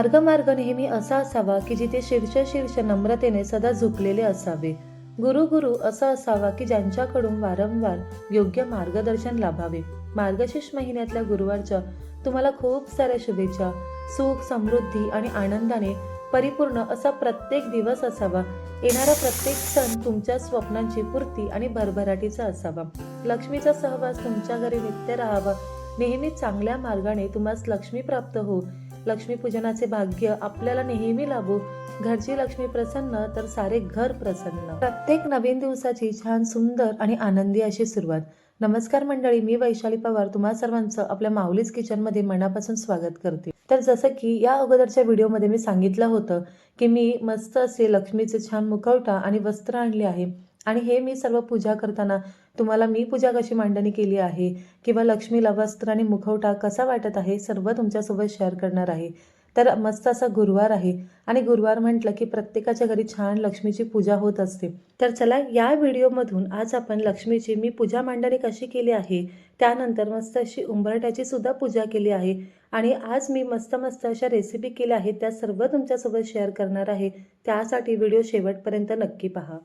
मार्ग मार्ग नेहमी असा असावा की जिथे शीर्ष शीर्ष नम्रतेने सदा झुकलेले असावे. गुरु गुरु असा असावा की ज्यांच्याकडून वारंवार योग्य मार्गदर्शन लाभावे. मार्गशीर्ष महिन्यातल्या गुरुवारच्या तुम्हाला खूप साऱ्या शुभेच्छा. सुख समृद्धी आणि आनंदाने परिपूर्ण असा प्रत्येक दिवस असावा. येणारा प्रत्येक सण तुमच्या स्वप्नांची पूर्ती आणि भरभराटीचा असावा. लक्ष्मीचा सहवास तुमच्या घरी नित्य राहावा. नेहमी चांगल्या मार्गाने तुम्हाला लक्ष्मी प्राप्त हो लक्ष्मी पूजनाचे भाग्य आपल्याला नेहमी लाभो. घरची लक्ष्मी प्रसन्न तर सारे घर प्रसन्न. प्रत्येक नवीन दिवसाची छान सुंदर आणि आनंदी अशी सुरुवात. नमस्कार मंडळी मी वैशाली पवार. तुम्हा सर्वांचं आपल्या माऊलीज किचनमध्ये मनापासून स्वागत करते. तर जसं की या अगोदरच्या व्हिडिओमध्ये मी सांगितलं होतं की मी मस्त असे लक्ष्मीचे छान मुखवटा आणि वस्त्र आणले आहे. आणि हे मी सर्व पूजा करताना तुम्हाला मी पूजा कशी मांडणी केली आहे? किंवा लक्ष्मीला वस्त्र आणि मुखवटा कसा वाटत आहे? सर्व तुमच्यासोबत शेअर करणार आहे. तर मस्त असा गुरुवार आहे आणि गुरुवार म्हटलं की प्रत्येकाच्या घरी छान लक्ष्मीची पूजा होत असते. तर चला या व्हिडिओमधून आज आपण लक्ष्मीची मी पूजा मांडणी कशी केली आहे त्यानंतर मस्त अशी उंबरट्याची सुद्धा पूजा केली आहे. आणि आज मी मस्त मस्त अशा रेसिपी केल्या आहेत त्या सर्व तुमच्यासोबत शेअर करणार आहे. त्यासाठी व्हिडिओ शेवटपर्यंत नक्की पहा.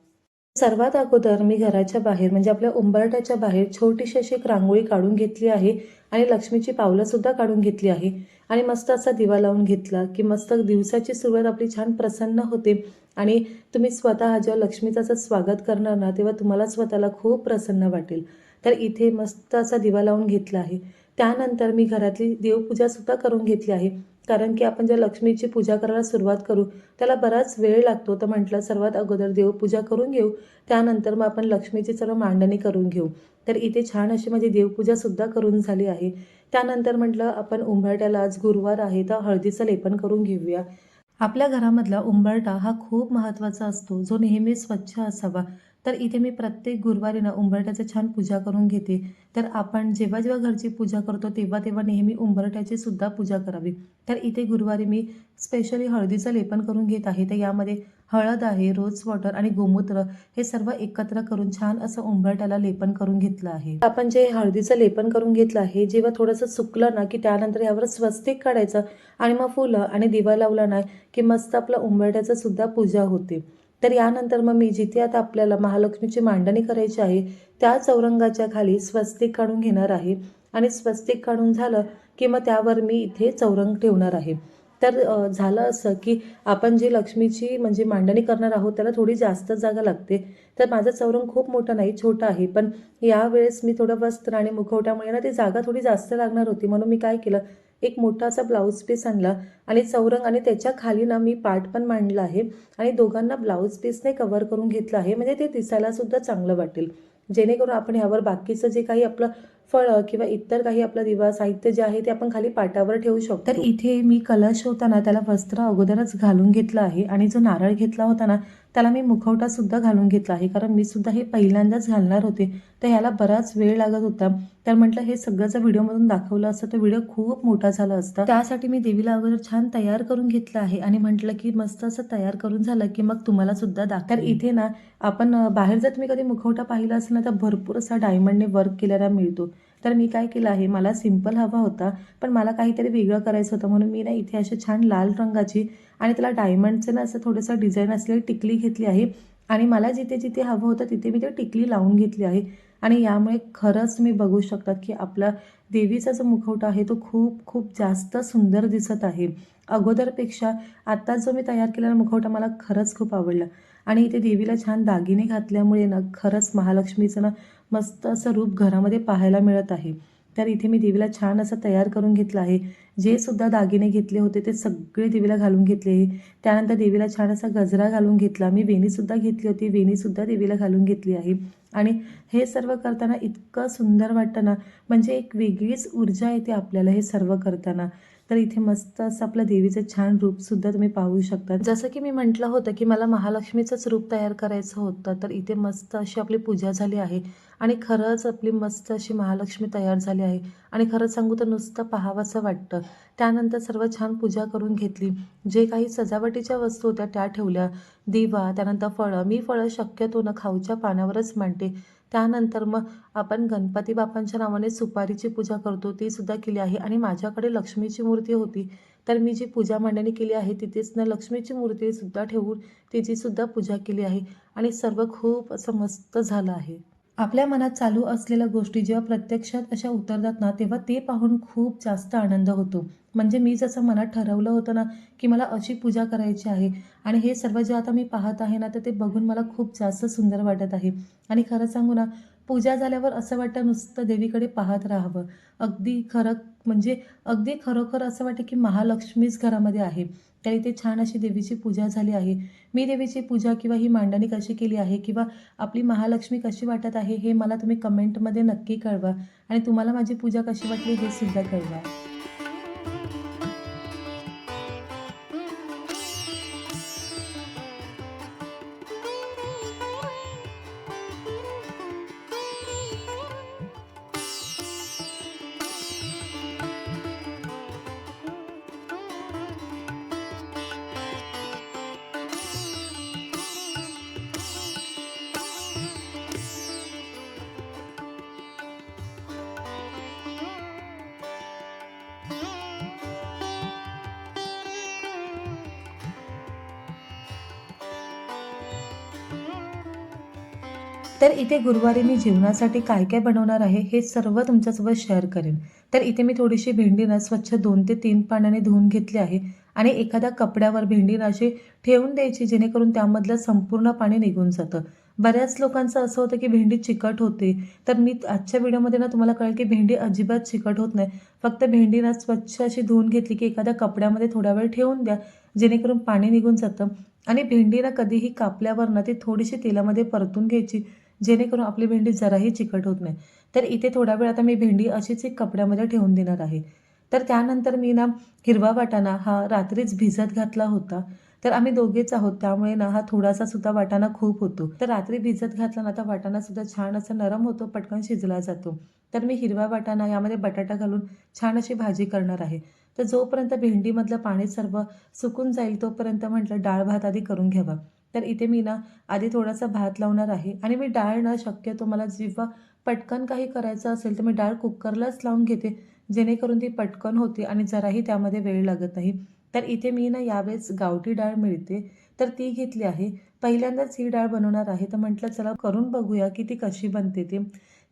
सर्वात अगोदर मी घराच्या बाहेर म्हणजे आपल्या उंबरट्याच्या बाहेर छोटीशी अशी एक रांगोळी काढून घेतली आहे आणि लक्ष्मीची पावलंसुद्धा काढून घेतली आहे. आणि मस्त असा दिवा लावून घेतला की मस्त दिवसाची सुरुवात आपली छान प्रसन्न होते. आणि तुम्ही स्वतः जेव्हा लक्ष्मीचं असं स्वागत करणार ना तेव्हा तुम्हाला स्वतःला खूप प्रसन्न वाटेल. तर इथे मस्त असा दिवा लावून घेतला आहे. त्यानंतर मी घरातली देवपूजासुद्धा करून घेतली आहे. कारण की आपण ज्या लक्ष्मीची पूजा करायला सुरुवात करू त्याला बराच वेळ लागतो. तर म्हटलं सर्वात अगोदर देवपूजा करून घेऊ त्यानंतर मग आपण लक्ष्मीची सर्व मांडणी करून घेऊ. तर इथे छान अशी माझी देवपूजासुद्धा करून झाली आहे. त्यानंतर म्हटलं आपण उंबरट्याला आज गुरुवार आहे तर हळदीचं लेपन करून घेऊया. आपल्या घरामधला उंबरटा हा खूप महत्त्वाचा असतो. जो नेहमी स्वच्छ असावा. तर इथे मी प्रत्येक गुरुवारी ना उंबरट्याचं छान पूजा करून घेते. तर आपण जेव्हा जेव्हा घरची पूजा करतो तेव्हा तेव्हा नेहमी उंबरट्याची सुद्धा पूजा करावी. तर इथे गुरुवारी मी स्पेशली हळदीचं लेपन करून घेत आहे. तर यामध्ये हळद आहे रोज वॉटर आणि गोमूत्र हे सर्व एकत्र करून छान असं उंबरट्याला लेपन करून घेतलं आहे. आपण जे हळदीचं लेपन करून घेतलं आहे जेव्हा थोडंसं सुकलं ना की त्यानंतर यावर स्वस्तिक काढायचं आणि मग फुलं आणि दिवा लावला ना की मस्त आपलं उंबरट्याचं सुद्धा पूजा होते. तर यानंतर मग मी जिथे आता आपल्याला महालक्ष्मीची मांडणी करायची आहे त्या चौरंगाच्या खाली स्वस्तिक काढून घेणार आहे. आणि स्वस्तिक काढून झालं की मग त्यावर मी इथे चौरंग ठेवणार आहे. तर झालं असं की आपण जी लक्ष्मीची म्हणजे मांडणी करणार आहोत त्याला थोडी जास्त जागा लागते. तर माझं चौरंग खूप मोठं नाही छोटं आहे. पण यावेळेस मी थोडं वस्त्र आणि मुखवट्यामुळे ना ती जागा थोडी जास्त लागणार होती. म्हणून मी काय केलं एक मोठा असा ब्लाऊज पीस आणला. आणि चौरंग आणि त्याच्याखाली ना मी पाठ पण मांडला आहे. आणि दोघांना ब्लाऊज पीसने कवर करून घेतलं आहे. म्हणजे ते दिसायला सुद्धा चांगलं वाटेल. जेणेकरून आपण ह्यावर बाकीचं जे काही आपलं फळं किंवा इतर काही आपलं दिवा साहित्य जे आहे ते आपण खाली पाटावर ठेवू शकतो. तर इथे मी कलश होताना त्याला वस्त्र अगोदरच घालून घेतलं आहे आणि जो नारळ घेतला होता ना त्याला मी मुखवटा सुद्धा घालून घेतला आहे. कारण मी सुद्धा हे पहिल्यांदाच घालणार होते. तर ह्याला बराच वेळ लागत होता. तर म्हटलं हे सगळं जर व्हिडिओमधून दाखवलं असतं तर व्हिडिओ खूप मोठा झाला असता. त्यासाठी मी देवीला अगोदर छान तयार करून घेतलं आहे आणि म्हटलं की मस्त असं तयार करून झालं की मग तुम्हाला सुद्धा दाख तर इथे ना आपण बाहेर जर तुम्ही कधी मुखवटा पाहिला असेल ना तर भरपूर असा डायमंडने वर्क केलेला मिळतो. तर मी काय केलं आहे मला सिंपल हवा होता पण मला काहीतरी वेगळं करायचं होतं म्हणून मी ना इथे अशी छान लाल रंगाची आणि त्याला डायमंडचं ना असं थोडंसं डिझाईन असलेली टिकली घेतली आहे. आणि मला जिथे जिथे हवं होतं तिथे मी ते टिकली लावून घेतली आहे. आणि यामुळे खरंच तुम्ही बघू शकतात की आपला देवीचा जो मुखवटा आहे तो खूप खूप जास्त सुंदर दिसत आहे. अगोदरपेक्षा आत्ता जो मी तयार केलेला मुखवटा मला खरंच खूप आवडला. आणि इथे देवीला छान दागिने घातल्यामुळे ना खरंच महालक्ष्मीचं ना मस्त असं रूप घरामध्ये पाहायला मिळत आहे. तर इथे मी देवीला छान असं तयार करून घेतलं आहे. जे सुद्धा दागिने घेतले होते ते सगळे देवीला घालून घेतले त्यानंतर देवीला छान असा गजरा घालून घेतला. मी वेणीसुद्धा घेतली होती. वेणीसुद्धा देवीला घालून घेतली आहे. आणि हे सर्व करताना इतकं सुंदर वाटतं ना. म्हणजे एक वेगळीच ऊर्जा येते आपल्याला हे सर्व करताना. तर इथे मस्त असं आपलं देवीचं छान रूपसुद्धा तुम्ही पाहू शकता. जसं की मी म्हटलं होतं की मला महालक्ष्मीचंच रूप तयार करायचं होतं तर इथे मस्त अशी आपली पूजा झाली आहे. आणि खरंच आपली मस्त अशी महालक्ष्मी तयार झाली आहे. आणि खरंच सांगू तर नुसतं पाहावंसं वाटतं. त्यानंतर सर्व छान पूजा करून घेतली. जे काही सजावटीच्या वस्तू होत्या त्या ठेवल्या. दिवा त्यानंतर फळं. मी फळं शक्यतो न खाऊच्या पानावरच मांडते. त्यानंतर मग आपण गणपती बापांच्या नावाने सुपारीची पूजा करतो ती सुद्धा केली आहे. आणि माझ्याकडे लक्ष्मीची मूर्ती होती. तर मी जी पूजा मांडणी केली आहे तिथेच ना लक्ष्मीची मूर्तीसुद्धा ठेवून तिचीसुद्धा पूजा केली आहे. आणि सर्व खूप असं मस्त झालं आहे. आपल्या मनात चालू असलेल्या गोष्टी जेव्हा प्रत्यक्षात अशा उतरतात ना तेव्हा ते पाहून खूप जास्त आनंद होतो. म्हणजे मी जसं मनात ठरवलं होतं ना की मला अशी पूजा करायची आहे आणि हे सर्व जे आता मी पाहत आहे ना तर ते बघून मला खूप जास्त सुंदर वाटत आहे. आणि खरं सांगू ना पूजा झाल्यावर असं वाटतं नुसतं देवीकडे पाहत राहावं. अगदी खरं म्हणजे अगदी खरोखर असं वाटतं की महालक्ष्मीच घरामध्ये आहे. तर इथे छान अशी देवीची पूजा झाली आहे. मी देवीची पूजा किंवा ही मांडणी कशी केली आहे किंवा आपली महालक्ष्मी कशी वाटत आहे हे मला तुम्ही कमेंटमध्ये नक्की कळवा आणि तुम्हाला माझी पूजा कशी वाटली हे सुद्धा कळवा. इथे गुरुवारी मी जेवणासाठी काय काय बनवणार आहे हे सर्व तुमच्यासोबत शेअर करेन. तर इथे मी थोडीशी भेंडी ना स्वच्छ दोन ते तीन पाण्याने धुवून घेतली आहे आणि एखाद्या कपड्यावर भेंडी नाशी ठेवून द्यायची जेणेकरून त्यामधलं संपूर्ण पाणी निघून जातं. बऱ्याच लोकांचं असं होतं की भेंडी चिकट होते. तर मी आजच्या व्हिडिओमध्ये ना तुम्हाला कळेल की भेंडी अजिबात चिकट होत नाही. फक्त भेंडी ना स्वच्छ अशी धुवून घेतली की एखाद्या कपड्यामध्ये थोडा वेळ ठेवून द्या जेणेकरून पाणी निघून जातं. आणि भेंडी ना कधीही कापल्यावर ना ती थोडीशी तेलामध्ये परतून घ्यायची. जेणेकरून आपली भेंडी जराही चिकट होत नाही. तर इथे थोडा वेळ आता मी भेंडी अशीच एक कपड्यामध्ये ठेवून देणार आहे. तर त्यानंतर मी ना हिरवा वाटाणा हा रात्रीच भिजत घातला होता. तर आम्ही दोघेच आहोत त्यामुळे ना हा थोडासा सुद्धा वाटाणा खूप होतो. तर रात्री भिजत घातला ना तर वाटाणा सुद्धा छान असा नरम होतो पटकन शिजला जातो. तर मी हिरवा वाटाणा यामध्ये बटाटा घालून छान अशी भाजी करणार आहे. तर जोपर्यंत भेंडीमधलं पाणी सर्व सुकून जाईल तोपर्यंत म्हटलं डाळ भात आधी करून घ्यावा. तर इथे मी ना आधी थोडासा भात लावणार आहे. आणि मी डाळ ना शक्यतो मला जेव्हा पटकन काही करायचं असेल तर मी डाळ कुकरलाच लावून घेते जेणेकरून ती पटकन होते आणि जराही त्यामध्ये वेळ लागत नाही. तर इथे मी ना यावेळेस गावठी डाळ मिळते तर ती घेतली आहे. पहिल्यांदाच ही डाळ बनवणार आहे तर म्हटलं चला करून बघूया की ती कशी बनते ती.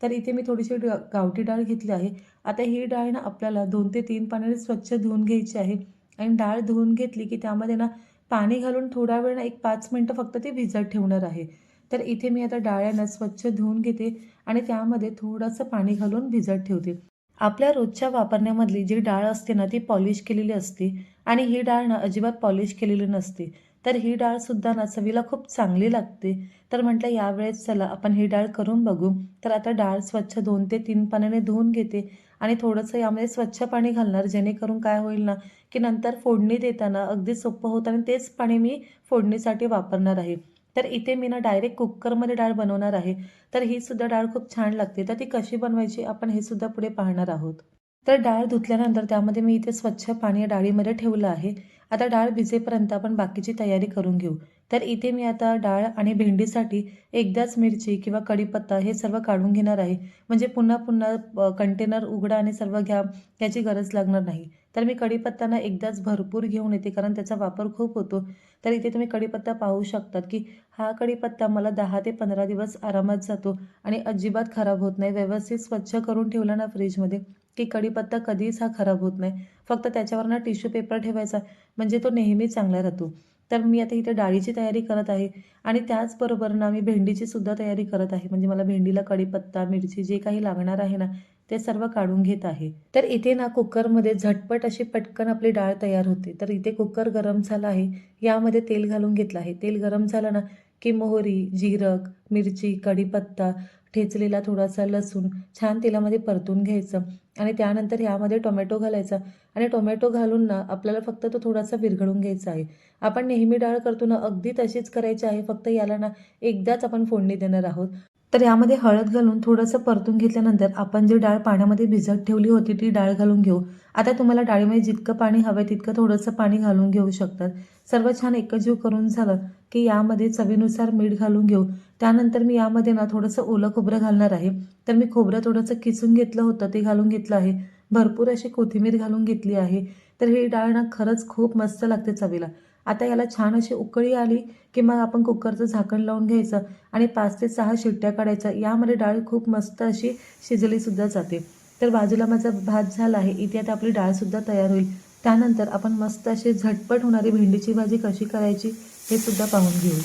तर इथे मी थोडीशी ड- गावठी डाळ घेतली आहे. आता ही डाळ ना आपल्याला दोन ते तीन पाण्याने स्वच्छ धुवून घ्यायची आहे. आणि डाळ धुवून घेतली की त्यामध्ये ना पाणी घालून थोडा वेळ एक पाच मिनटं फक्त ती भिजत ठेवणार आहे. तर इथे मी आता डाळ्यांना स्वच्छ धुवून घेते आणि त्यामध्ये थोडंसं पाणी घालून भिजत ठेवते. आपल्या रोजच्या वापरण्यामधली जी डाळ असते ना ती पॉलिश केलेली असते आणि ही डाळ ना अजिबात पॉलिश केलेली नसते. तर ही डाळसुद्धा ना चवीला खूप चांगली लागते. तर म्हटलं यावेळेस चला आपण ही डाळ करून बघू. तर आता डाळ स्वच्छ दोन ते तीन पाण्याने धुवून घेते. आणि थोडंसं यामध्ये स्वच्छ पाणी घालणार जेणेकरून काय होईल ना की नंतर फोडणी देताना अगदी सोपं होतं आणि तेच पाणी मी फोडणीसाठी वापरणार आहे. तर इथे मी ना डायरेक्ट कुकरमध्ये डाळ बनवणार आहे. तर ही सुद्धा डाळ खूप छान लागते. तर ती कशी बनवायची आपण हे सुद्धा पुढे पाहणार आहोत. तर डाळ धुतल्यानंतर त्यामध्ये मी इथे स्वच्छ पाणी या डाळीमध्ये ठेवलं आहे. आता डाळ भिजेपर्यंत आपण बाकीची तयारी करून घेऊ. तर इथे मी आता डाळ आणि भेंडीसाठी एकदाच मिरची किंवा कढीपत्ता हे सर्व काढून घेणार आहे. म्हणजे पुन्हा पुन्हा कंटेनर उघडा आणि सर्व घ्या याची गरज लागणार नाही. तर मी कढीपत्ता ना एकदाच भरपूर घेऊन येते कारण त्याचा वापर खूप होतो. तर इथे तुम्ही कढीपत्ता पाहू शकतात की हा कढीपत्ता मला दहा ते पंधरा दिवस आरामात जातो आणि अजिबात खराब होत नाही. व्यवस्थित स्वच्छ करून ठेवला ना फ्रीजमध्ये. की कढीपत्ता कधीच हा खराब होत नाही. फक्त त्याच्यावर ना टिश्यू पेपर ठेवायचा म्हणजे तो नेहमी चांगला राहतो. तर मी आता इथे डाळीची तयारी करत आहे. आणि त्याचबरोबर ना मी भेंडीची सुद्धा तयारी करत आहे. म्हणजे मला भेंडीला कढीपत्ता मिरची जे काही लागणार आहे ना ते सर्व काढून घेत आहे. तर इथे ना कुकरमध्ये झटपट अशी पटकन आपली डाळ तयार होते. तर इथे कुकर गरम झाला आहे. यामध्ये तेल घालून घेतलं आहे. तेल गरम झालं ना की मोहरी जिरक मिरची कढीपत्ता ठेचलेला थोडासा लसूण छान तेलामध्ये परतून घ्यायचं आणि त्यानंतर यामध्ये टोमॅटो घालायचा. आणि टोमॅटो घालून ना आपल्याला फक्त तो थोडासा विरघळून घ्यायचा आहे. आपण नेहमी डाळ करतो ना अगदी तशीच करायची आहे. फक्त याला ना एकदाच आपण फोडणी देणार आहोत. तर यामध्ये हळद घालून थोडंसं परतून घेतल्यानंतर आपण जी डाळ पाण्यामध्ये भिजत ठेवली होती ती डाळ घालून घेऊ. आता तुम्हाला डाळीमध्ये जितकं पाणी हवं तितकं थोडंसं पाणी घालून घेऊ शकतात. सर्व छान एकजीव करून झालं. की यामध्ये चवीनुसार मीठ घालून घेऊ. त्यानंतर मी यामध्ये ना थोडंसं ओलं खोबरं घालणार आहे. तर मी खोबरं थोडंसं किसून घेतलं होतं ते घालून घेतलं आहे. भरपूर अशी कोथिंबीर घालून घेतली आहे. तर ही डाळ ना खरंच खूप मस्त लागते चवीला. आता याला छान अशी उकळी आली की मग आपण कुकरचं झाकण लावून घ्यायचं आणि पाच ते सहा शिट्ट्या काढायच्या. यामध्ये डाळ खूप मस्त अशी शिजलीसुद्धा जाते. तर बाजूला माझा भात झाला आहे. इथे आता आपली डाळसुद्धा तयार होईल. त्यानंतर आपण मस्त अशी झटपट होणारी भेंडीची भाजी कशी करायची? हे सुद्धा पाहून घेऊ.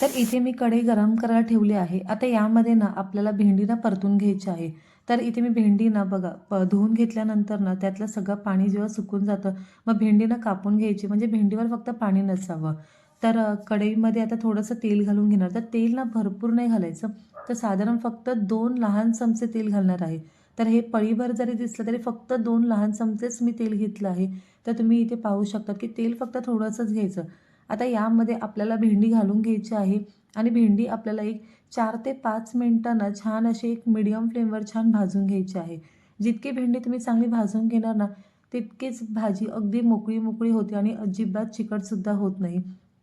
तर इथे मी कढई गरम करायला ठेवली आहे. आता यामध्ये ना आपल्याला भेंडी ना परतून घ्यायची आहे. तर इथे मी भेंडी ना बघा प धुवून घेतल्यानंतर ना त्यातलं सगळं पाणी जेव्हा सुकून जातं मग भेंडी ना कापून घ्यायची. म्हणजे भेंडीवर फक्त पाणी नसावं. तर कढईमध्ये आता थोडंसं तेल घालून घेणार. तर तेल ना भरपूर नाही घालायचं. तर साधारण फक्त दोन लहान चमचे तेल घालणार आहे. तर हे पळीभर जरी दिसलं तरी फक्त दोन लहान चमचेच मी तेल घेतलं आहे. तर तुम्ही इथे पाहू शकता की तेल फक्त थोडंसंच घ्यायचं. आता यामध्ये आपल्याला भेंडी घालून घ्यायची आहे आणि भेंडी आपल्याला एक चार ते पाच मिनटांना छान अशी एक मिडियम फ्लेमवर छान भाजून घ्यायची आहे. जितकी भेंडी तुम्ही चांगली भाजून घेणार ना तितकीच भाजी अगदी मोकळी मोकळी होते आणि अजिबात चिकटसुद्धा होत नाही.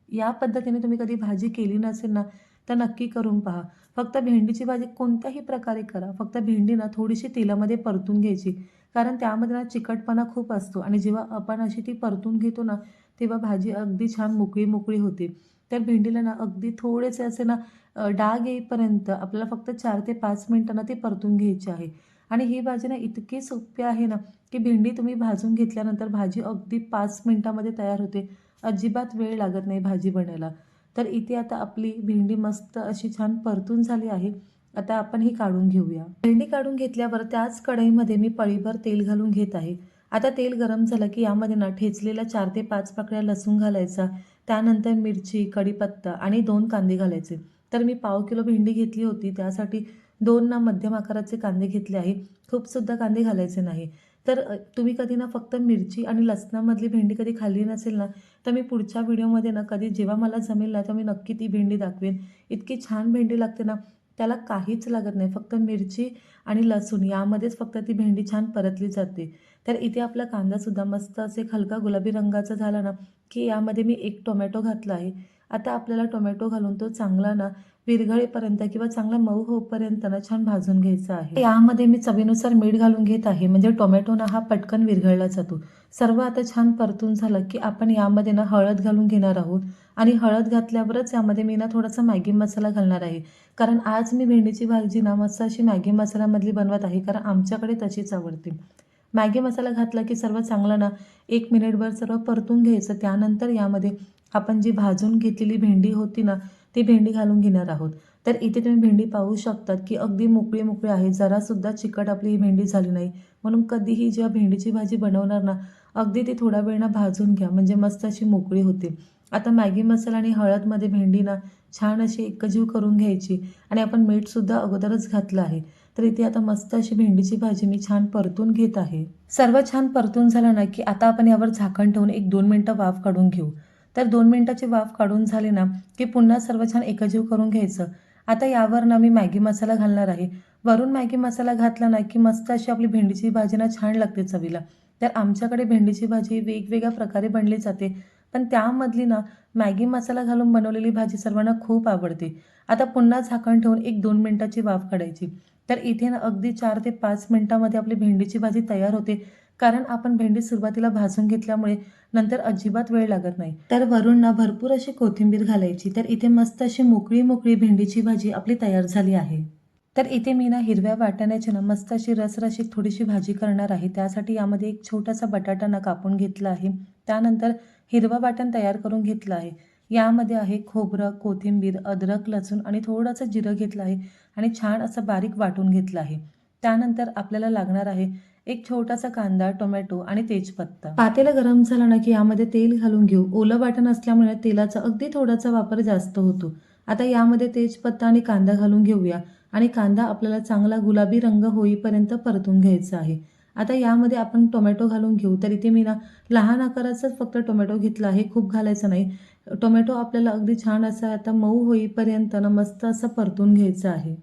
या पद्धतीने तुम्ही कधी भाजी केली नसेल ना तर नक्की करून पहा. फक्त भेंडीची भाजी कोणत्याही प्रकारे करा. फक्त भेंडी ना थोडीशी तेलामध्ये परतून घ्यायची. कारण त्यामध्ये ना चिकटपणा खूप असतो आणि जेव्हा आपण अशी ती परतून घेतो ना तेव्हा भाजी अगदी छान मोकळी मोकळी होते. तर भेंडीला ना अगदी थोडेसे असे ना डाग येईपर्यंत आपल्याला फक्त चार ते पाच मिनटांना ती परतून घ्यायची आहे. आणि ही भाजी ना इतकी सोपी आहे ना की भेंडी तुम्ही भाजून घेतल्यानंतर भाजी अगदी पाच मिनटामध्ये तयार होते. अजिबात वेळ लागत नाही भाजी बनायला. तर इथे आता आपली भेंडी मस्त अशी छान परतून झाली आहे. आता आपण ही काढून घेऊया. भेंडी काढून घेतल्यावर त्याच कढईमध्ये मी पळीभर तेल घालून घेत आहे. आता तेल गरम झालं की यामध्ये ना ठेचलेल्या चार ते पाच पाकळ्या लसूण घालायचा त्यानंतर मिरची कढीपत्ता आणि दोन कांदे घालायचे. तर मी पाव किलो भेंडी घेतली होती त्यासाठी दोन ना मध्यम आकाराचे कांदे घेतले आहे. खूपसुद्धा कांदे घालायचे नाही. तर तुम्ही कधी ना फक्त मिरची आणि लसणामधली भेंडी कधी खाल्ली नसेल ना तर मी पुढच्या व्हिडिओमध्ये ना कधी जेव्हा मला जमेल ना तर मी नक्की ती भेंडी दाखवेन. इतकी छान भेंडी लागते ना त्याला काहीच लागत नाही. फक्त मिरची आणि लसूण यामध्येच फक्त ती भेंडी छान परतली जाते. तर इथे आपला कांदासुद्धा मस्त असे हलका गुलाबी रंगाचा झाला ना की यामध्ये मी एक टोमॅटो घातला आहे. आता आपल्याला टोमॅटो घालून तो चांगला ना विरघळेपर्यंत किंवा चांगला मऊ होईपर्यंत ना छान भाजून घ्यायचा आहे. यामध्ये मी चवीनुसार मीठ घालून घेत आहे म्हणजे टोमॅटो ना हा पटकन विरघळला जातो. सर्व आता छान परतून झालं की आपण यामध्ये ना हळद घालून घेणार आहोत. आणि हळद घातल्यावरच यामध्ये मी ना थोडासा मॅगी मसाला घालणार आहे. कारण आज मी भेंडीची भाजी ना मस्त अशी मॅगी मसाल्यामधली बनवत आहे कारण आमच्याकडे तशीच आवडते. मॅगी मसाला घातला की सर्व चांगलं ना? एक मिनिटभर सर्व परतून घ्यायचं. त्यानंतर यामध्ये आपण जी भाजून घेतलेली भेंडी होती ना ती भेंडी घालून घेणार आहोत. तर इथे तुम्ही भेंडी पाहू शकतात की अगदी मोकळी मोकळी आहे. जरासुद्धा चिकट आपली ही भेंडी झाली नाही. म्हणून कधीही जेव्हा भेंडीची भाजी बनवणार ना अगदी ती थोडा वेळ ना भाजून घ्या. म्हणजे मस्त अशी मोकळी होते. आता मॅगी मसाला आणि हळदमध्ये भेंडी ना छान अशी एकजीव करून घ्यायची. आणि आपण मीठसुद्धा अगोदरच घातलं आहे. तर इथे आता मस्त अशी भेंडीची भाजी मी छान परतून घेत आहे. सर्व छान परतून झालं ना की आता आपण यावर झाकण ठेवून एक दोन मिनटं वाफ काढून घेऊ. तर दोन मिनटाची वाफ काढून झाली ना की पुन्हा सर्व छान एकजीव करून घ्यायचं. आता यावर ना मी मॅगी मसाला घालणार आहे. वरून मॅगी मसाला घातला ना की मस्त अशी आपली भेंडीची भाजी ना छान लागते चवीला. तर आमच्याकडे भेंडीची भाजी वेगवेगळ्या प्रकारे बनली जाते. पण त्यामधली ना मॅगी मसाला घालून बनवलेली भाजी सर्वांना खूप आवडते. आता पुन्हा झाकण ठेवून एक दोन मिनटाची वाफ काढायची. तर इथे ना अगदी चार ते पाच मिनटामध्ये आपली भेंडीची भाजी तयार होते. कारण आपण भेंडी सुरुवातीला भाजून घेतल्यामुळे नंतर अजिबात वेळ लागत नाही. तर वरून ना भरपूर अशी कोथिंबीर घालायची. तर इथे मस्त अशी मोकळी मोकळी भेंडीची भाजी आपली तयार झाली आहे. तर इथे मी ना हिरव्या वाटाण्याची ना मस्त अशी रसरशीत थोडीशी भाजी करणार आहे. त्यासाठी यामध्ये एक छोटासा बटाटा ना कापून घेतला आहे. त्यानंतर हिरवा वाटण तयार करून घेतलं आहे. यामध्ये आहे खोबरं कोथिंबीर अद्रक लसूण आणि थोडंसं जिरं घेतलं आहे आणि छान असं बारीक वाटून घेतलं आहे. त्यानंतर आपल्याला लागणार आहे एक छोटासा कांदा टोमॅटो आणि तेजपत्ता. पातेला गरम झालं ना की यामध्ये तेल घालून घेऊ. ओलं वाटण असल्यामुळे तेलाचा अगदी थोडासा वापर जास्त होतो. आता यामध्ये तेजपत्ता आणि कांदा घालून घेऊया आणि कांदा आपल्याला चांगला गुलाबी रंग होईपर्यंत परतून घ्यायचा आहे. आता यामध्ये आपण टोमॅटो घालून घेऊ. तर इथे मी ना लहान आकाराचाच फक्त टोमॅटो घेतला आहे. खूप घालायचं नाही. टोमॅटो आपल्याला अगदी छान असा आता मऊ होईपर्यंत ना मस्त असं परतून घ्यायचं आहे.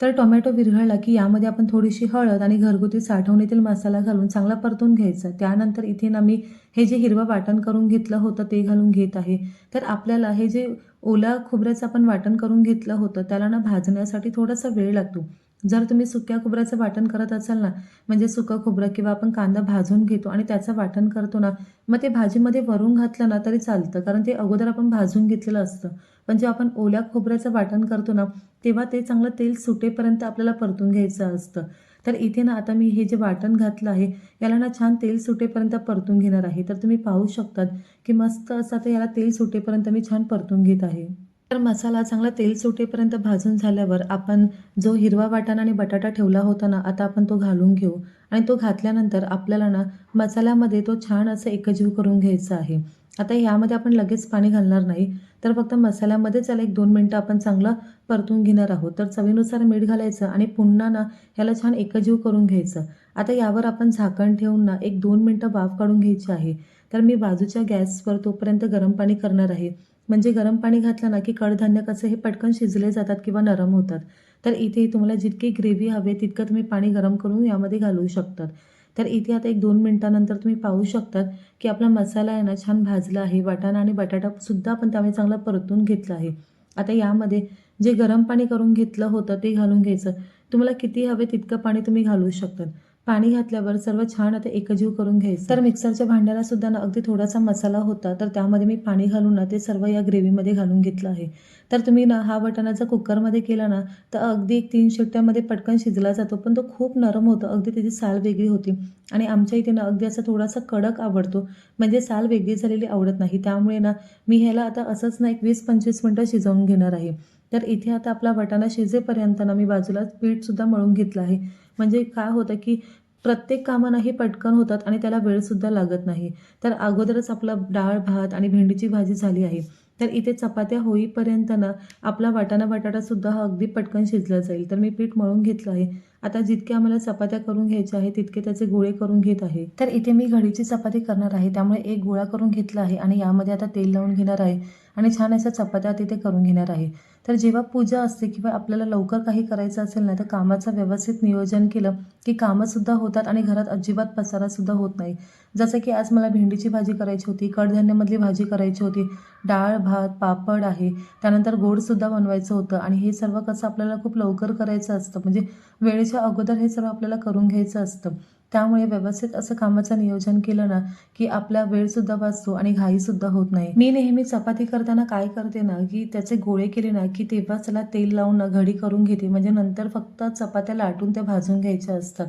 तर टोमॅटो विरघळला की यामध्ये आपण थोडीशी हळद आणि घरगुती साठवणीतील मसाला घालून चांगला परतून घ्यायचा. त्यानंतर इथे ना मी हे जे हिरवं वाटण करून घेतलं होतं ते घालून घेत आहे. तर आपल्याला हे जे ओला खोबऱ्याचं आपण वाटण करून घेतलं होतं त्याला ना भाजण्यासाठी थोडासा वेळ लागतो. जर तुम्ही सुक्या खोबऱ्याचं वाटण करत असाल ना म्हणजे सुकं खोबरं किंवा आपण कांदा भाजून घेतो आणि त्याचं वाटण करतो ना मग ते भाजीमध्ये वरून घातलं ना तरी चालतं कारण ते अगोदर आपण भाजून घेतलेलं असतं. पण जेव्हा आपण ओल्या खोबऱ्याचं वाटण करतो ना तेव्हा ते चांगलं तेल सुटेपर्यंत आपल्याला परतून घ्यायचं असतं. तर इथे ना आता मी हे जे वाटण घातलं आहे याला ना छान तेल सुटेपर्यंत परतून घेणार आहे. तर तुम्ही पाहू शकतात की मस्त असं आता याला तेल सुटेपर्यंत मी छान परतून घेत आहे. तर मसाला चांगला तेल सुटेपर्यंत भाजून झाल्यावर आपण जो हिरवा वाटाणा आणि बटाटा ठेवला होता ना आता आपण तो घालून घेऊ. आणि तो घातल्यानंतर आपल्याला ना मसाल्यामध्ये तो छान असं एकजीव करून घ्यायचा आहे. आता यामध्ये आपण लगेच पाणी घालणार नाही तर फक्त मसाल्यामध्ये त्याला एक दोन मिनटं आपण चांगलं परतून घेणार आहोत. तर चवीनुसार मीठ घालायचं आणि पुन्हा ना ह्याला छान एकजीव करून घ्यायचं. आता यावर आपण झाकण ठेवून ना एक दोन मिनटं वाफ काढून घ्यायची आहे. तर मी बाजूच्या गॅसवर तोपर्यंत गरम पाणी करणार आहे. म्हणजे गरम पाणी घातलं ना की कडधान्य कसं हे पटकन शिजले जातात किंवा नरम होतात. तर इथे तुम्हाला जितकी ग्रेव्ही हवे तितकं तुम्ही पाणी गरम करून यामध्ये घालू शकतात. तर इथे आता एक दोन मिनटानंतर तुम्ही पाहू शकतात की आपला मसाला आहे ना छान भाजला आहे. वाटाणा आणि बटाटासुद्धा आपण त्यामुळे चांगला परतून घेतला आहे. आता यामध्ये जे गरम पाणी करून घेतलं होतं ते घालून घ्यायचं. तुम्हाला किती हवे तितकं पाणी तुम्ही घालू शकतात. पाणी घातल्यावर सर्व छान आता एकजीव करून घ्यायचं. तर मिक्सरच्या भांड्याला सुद्धा ना अगदी थोडासा मसाला होता तर त्यामध्ये मी पाणी घालून ना ते सर्व या ग्रेव्हीमध्ये घालून घेतलं आहे. तर तुम्ही ना हा वाटाणा जर कुकरमध्ये केला ना तर अगदी एक तीन शिट्ट्यामध्ये पटकन शिजला जातो पण तो खूप नरम होतो अगदी त्याची साल वेगळी होती. आणि आमच्या इथे ना अगदी असा थोडासा कडक आवडतो म्हणजे साल वेगळी झालेली आवडत नाही. त्यामुळे ना मी ह्याला आता असंच ना एक वीस पंचवीस मिनटं शिजवून घेणार आहे. तर इथे आता आपला वटाणा शिजेपर्यंत ना मी बाजूला पीठसुद्धा मळून घेतलं आहे. म्हणजे काय होतं की प्रत्येक कामांना हे पटकन होतात आणि त्याला वेळसुद्धा लागत नाही. तर अगोदरच आपला डाळ भात आणि भेंडीची भाजी झाली आहे. तर इथे चपात्या होईपर्यंत ना आपला वाटाणा बटाटासुद्धा हा अगदी पटकन शिजला जाईल. तर मी पीठ मळून घेतलं आहे. आता जितके आम्हाला चपात्या करून घ्यायच्या आहे तितके त्याचे गोळे करून घेत आहे. तर इथे मी घडीची चपाती करणार आहे. त्यामुळे एक गोळा करून घेतला आहे आणि यामध्ये आता तेल लावून घेणार आहे. आणि छान अशा चपात्या तिथे करून घेणार आहे. तर जेव्हा पूजा असते किंवा आपल्याला लवकर काही करायचं असेल ना तर कामाचं व्यवस्थित नियोजन केलं की कामंसुद्धा होतात आणि घरात अजिबात पसारासुद्धा होत नाही. जसं की आज मला भेंडीची भाजी करायची होती कडधान्यामधली भाजी करायची होती डाळ भात पापड आहे. त्यानंतर गोडसुद्धा बनवायचं होतं आणि हे सर्व कसं आपल्याला खूप लवकर करायचं असतं. म्हणजे वेळेच्या अगोदर हे सर्व आपल्याला करून घ्यायचं असतं. त्यामुळे व्यवस्थित असं कामाचं नियोजन केलं ना की आपला वेळसुद्धा वाचतो आणि घाईसुद्धा होत नाही. मी नेहमी चपाती करताना काय करते ना की त्याचे गोळे केले ना की तेव्हाच त्याला तेल लावून ना घडी करून घेते. म्हणजे नंतर फक्त चपात्या लाटून त्या भाजून घ्यायच्या असतात.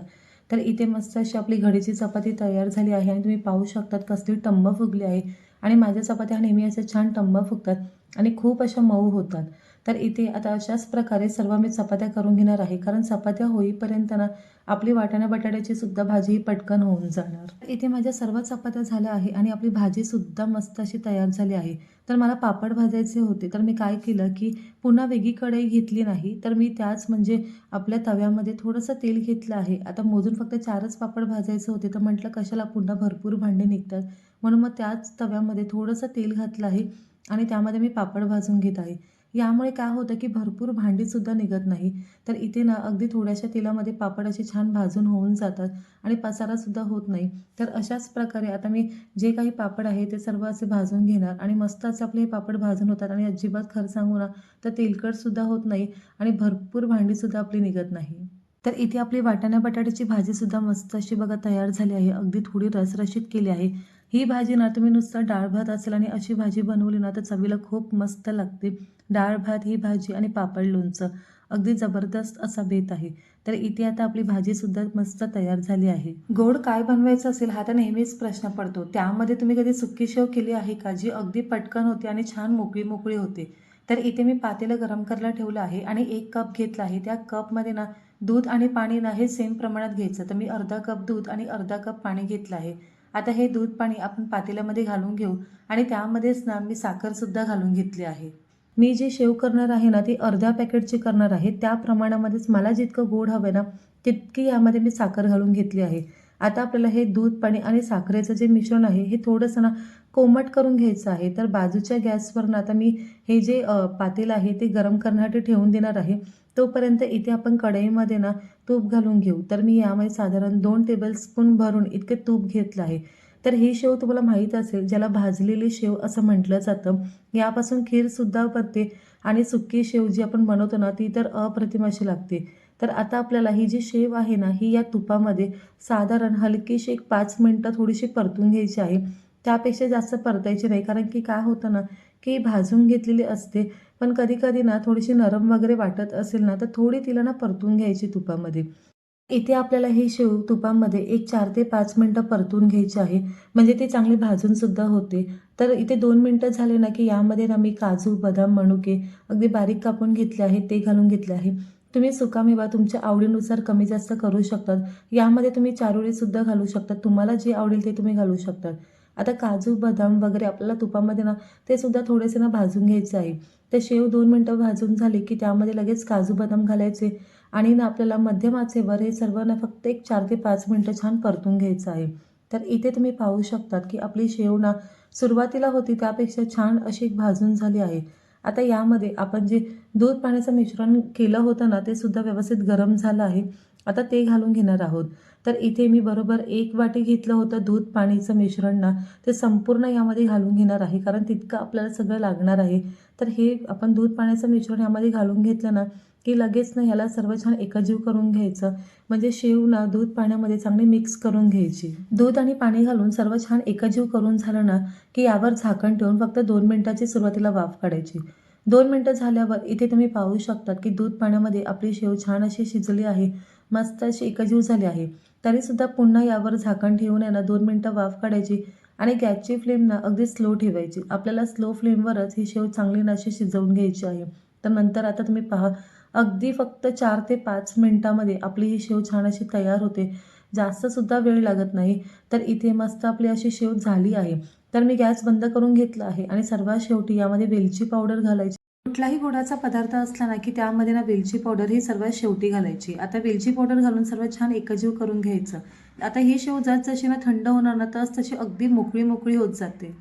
तर इथे मस्त अशी आपली घडीची चपाती तयार झाली आहे आणि तुम्ही पाहू शकतात कसली टंब फुगली आहे. आणि माझ्या चपात्या नेहमी अशा छान टंब फुगतात आणि खूप अशा मऊ होतात. तर इथे आता अशाच प्रकारे सर्व मी चपात्या करून घेणार आहे. कारण चपात्या होईपर्यंत ना आपली वाटाणा बटाट्याची सुद्धा भाजी पटकन होऊन जाणार. इथे माझ्या सर्व चपात्या झाल्या आहे आणि आपली भाजीसुद्धा मस्त अशी तयार झाली आहे. तर मला पापड भाजायचे होते. तर मी काय केलं की पुन्हा वेगळी कढई घेतली नाही. तर मी त्याच म्हणजे आपल्या तव्यामध्ये थोडंसं तेल घेतलं आहे. आता मोजून फक्त चारच पापड भाजायचे होते. तर म्हटलं कशाला पुन्हा भरपूर भांडे निघतात. म्हणून मग त्याच तव्यामध्ये थोडंसं तेल घातलं आहे आणि त्यामध्ये मी पापड भाजून घेत आहे. यामुळे काय होतं की भरपूर भांडीसुद्धा निघत नाही. तर इथे ना अगदी थोड्याशा तेलामध्ये पापड असे छान भाजून होऊन जातात आणि पसारासुद्धा होत नाही. तर अशाच प्रकारे आता मी जे काही पापड आहे ते सर्व असे भाजून घेणार आणि मस्त असे आपले हे पापड भाजून होतात आणि अजिबात खरं सांगू ना तर तेलकटसुद्धा होत नाही आणि भरपूर भांडीसुद्धा आपली निघत नाही. तर इथे आपली वाटाणा बटाट्याची भाजीसुद्धा मस्त अशी बघा तयार झाली आहे. अगदी थोडी रसरशीत केली आहे. ही भाजी ना तुम्ही नुसतं डाळ भात असेल आणि अशी भाजी बनवली ना तर चवीला खूप मस्त लागते. डाळ भात ही भाजी आणि पापड लोणचं. अगदी जबरदस्त असा बेत आहे. तर इथे आता आपली भाजीसुद्धा मस्त तयार झाली आहे. गोड काय बनवायचं असेल हा तर नेहमीच प्रश्न पडतो. त्यामध्ये तुम्ही कधी सुक्की शेव केली आहे का जी अगदी पटकन होते आणि छान मोकळी मोकळी होते? तर इथे मी पातेलं गरम करायला ठेवलं आहे आणि एक कप घेतला आहे. त्या कपमध्ये ना दूध आणि पाणी ना हे सेम प्रमाणात घ्यायचं. तर मी अर्धा कप दूध आणि अर्धा कप पाणी घेतलं आहे. आता हे दूध पाणी आपण पातेल्यामध्ये घालून घेऊ आणि त्यामध्येच ना मी साखरसुद्धा घालून घेतली आहे. मी जे शेव करणार आहे ना ती अर्ध्या पॅकेटची करणार आहे. त्या प्रमाणामध्येच मला जितकं गोड हवं ना तितकी यामध्ये मी साखर घालून घेतली आहे. आता आपल्याला हे दूध पाणी आणि साखरेचं जे मिश्रण आहे हे थोडंसं ना कोमट करून घ्यायचं आहे. तर बाजूच्या गॅसवर ना आता मी हे जे पातेल पातेलं आहे ते गरम करण्यासाठी ठेवून देणार आहे. तोपर्यंत इथे आपण कढईमध्ये ना तूप घालून घेऊ. तर मी यामध्ये साधारण दोन टेबलस्पून भरून इतके तूप घेतलं आहे. तर ही शेव तुम्हाला माहीत असेल ज्याला भाजलेली शेव असं म्हटलं जातं. यापासून खीरसुद्धा बनते आणि सुक्की शेव जी आपण बनवतो ना ती तर अप्रतिम अशी लागते. तर आता आपल्याला ही जी शेव आहे ना ही या तुपामध्ये साधारण हलकीशी एक पाच मिनटं थोडीशी परतून घ्यायची आहे. त्यापेक्षा जास्त परतायची नाही कारण की काय होतं ना की भाजून घेतलेली असते. पण कधी कधी ना थोडीशी नरम वगैरे वाटत असेल ना तर थोडी तिला ना परतून घ्यायची तुपामध्ये. इथे आपल्याला हे शेव तुपामध्ये एक चार ते पाच मिनटं परतून घ्यायचे आहे. म्हणजे ते चांगली भाजूनसुद्धा होते. तर इथे दोन मिनटं झाले ना की यामध्ये ना मी काजू बदाम मणुके अगदी बारीक कापून घेतले आहे ते घालून घेतले आहे. तुम्ही सुकामेवा तुमच्या आवडीनुसार कमी जास्त करू शकतात. यामध्ये तुम्ही चारोळीसुद्धा घालू शकतात. तुम्हाला जे आवडेल ते तुम्ही घालू शकतात. आता काजू बदाम वगैरे आपल्याला तुपामध्ये ना ते सुद्धा थोडेसे ना भाजून घ्यायचे आहे. ते शेव दोन मिनटं भाजून झाले की त्यामध्ये लगेच काजू बदाम घालायचे. आणि ना आपल्याला मध्यम आचेवर हे सर्व ना फक्त एक चार ते पाच मिनटं छान परतून घ्यायचं आहे. तर इथे तुम्ही पाहू शकतात की आपली शेव ना सुरुवातीला होती त्यापेक्षा छान अशी एक भाजून झाली आहे. आता यामध्ये आपण जे दूध पाण्याचं मिश्रण केलं होतं ना ते सुद्धा व्यवस्थित गरम झालं आहे. आता ते घालून घेणार आहोत. तर इथे मी बरोबर एक वाटी घेतलं होतं दूध पाणीचं मिश्रण ना ते संपूर्ण यामध्ये घालून घेणार आहे. कारण तितकं आपल्याला सगळं लागणार आहे. तर हे आपण दूध पाण्याचं मिश्रण यामध्ये घालून घेतलं ना की लगेच ना ह्याला सर्व छान एकजीव करून घ्यायचं. म्हणजे शेव ना दूध पाण्यामध्ये चांगली मिक्स करून घ्यायची. दूध आणि पाणी घालून सर्व छान एकजीव करून झालं ना की यावर झाकण ठेवून फक्त दोन मिनटाची सुरुवातीला वाफ काढायची. दोन मिनटं झाल्यावर इथे तुम्ही पाहू शकतात की दूध पाण्यामध्ये आपली शेव छान अशी शिजली आहे मस्त अशी एकजीव झाली आहे. तरीसुद्धा पुन्हा यावर झाकण ठेवून यांना ना दोन मिनटं वाफ काढायची आणि गॅसची फ्लेम ना अगदी स्लो ठेवायची. आपल्याला स्लो फ्लेमवरच ही शेव चांगली ना अशी शिजवून घ्यायची आहे. तर नंतर आता तुम्ही पहा अगदी फक्त चार ते पाच मिनटामध्ये आपली ही शेव छान अशी तयार होते. जास्तसुद्धा वेळ लागत नाही. तर इथे मस्त आपली अशी शेव झाली आहे. तर मी गॅस बंद करून घेतला आहे आणि सर्वात शेवटी यामध्ये वेलची पावडर घालायची. कुठलाही गोडाचा पदार्थ असला ना की त्यामध्ये ना वेलची पावडर ही सर्वात शेवटी घालायची. आता वेलची पावडर घालून सर्वात छान एकजीव करून घ्यायचं. आता ही शेव जात जशी ना थंड होणार ना तस तशी अगदी मोकळी मोकळी होत जाते.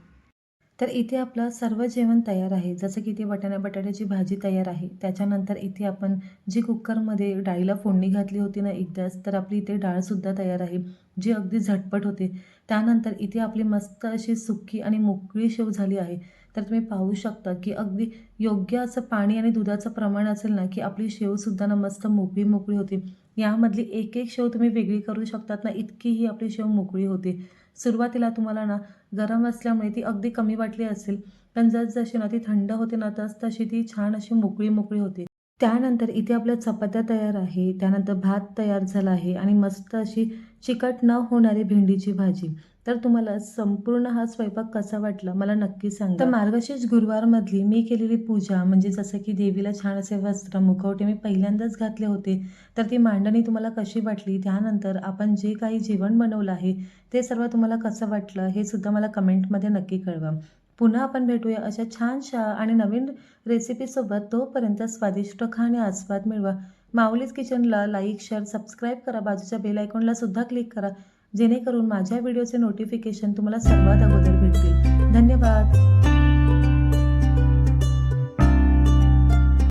तर इथे आपलं सर्व जेवण तयार आहे. जसं की इथे वाटाणा बटाट्याची भाजी तयार आहे. त्याच्यानंतर इथे आपण जी कुकरमध्ये डाळीला फोडणी घातली होती ना एकदाच तर आपली इथे डाळसुद्धा तयार आहे जी अगदी झटपट होते. त्यानंतर इथे आपली मस्त अशी सुकी आणि मोकळी शेव झाली आहे. तर तुम्ही पाहू शकता की अगदी योग्य असं पाणी आणि दुधाचं प्रमाण असेल ना की आपली शेवसुद्धा ना मस्त मोकळी मोकळी होते. यामधली एक एक शेव तुम्ही वेगळी करू शकतात ना इतकी ही आपली शेव मोकळी होते. सुरुवातीला तुम्हाला ना गरम असल्यामुळे ती अगदी कमी वाटली असेल. पण जसजशी ना ती थंड होते ना तस तशी ती छान अशी मोकळी मोकळी होते. त्यानंतर इथे आपल्या चपात्या तयार आहे. त्यानंतर भात तयार झाला आहे आणि मस्त अशी चिकट न होणारी भेंडीची भाजी. तर तुम्हाला संपूर्ण हा स्वयंपाक कसा वाटला? मला नक्की सांगा. तर मार्गशीर्ष गुरुवारमधली मी केलेली पूजा म्हणजे जसं की देवीला छान असे वस्त्र मुखवटे मी पहिल्यांदाच घातले होते. तर ती मांडणी तुम्हाला कशी वाटली? त्यानंतर आपण जे काही जेवण बनवलं आहे ते सर्व तुम्हाला कसं वाटलं? हे सुद्धा मला कमेंटमध्ये नक्की कळवा. पुन्हा आपण भेटूया अशा छानशा आणि नवीन रेसिपीसोबत तोपर्यंत स्वादिष्ट खाणे आस्वाद मिळवा. माऊलीज किचनला लाईक शेअर सबस्क्राईब करा. बाजूच्या बेल आयकॉनला सुद्धा क्लिक करा. जेणेकरून माझ्या व्हिडिओचे नोटिफिकेशन तुम्हाला सर्वात अगोदर भेटतील. धन्यवाद.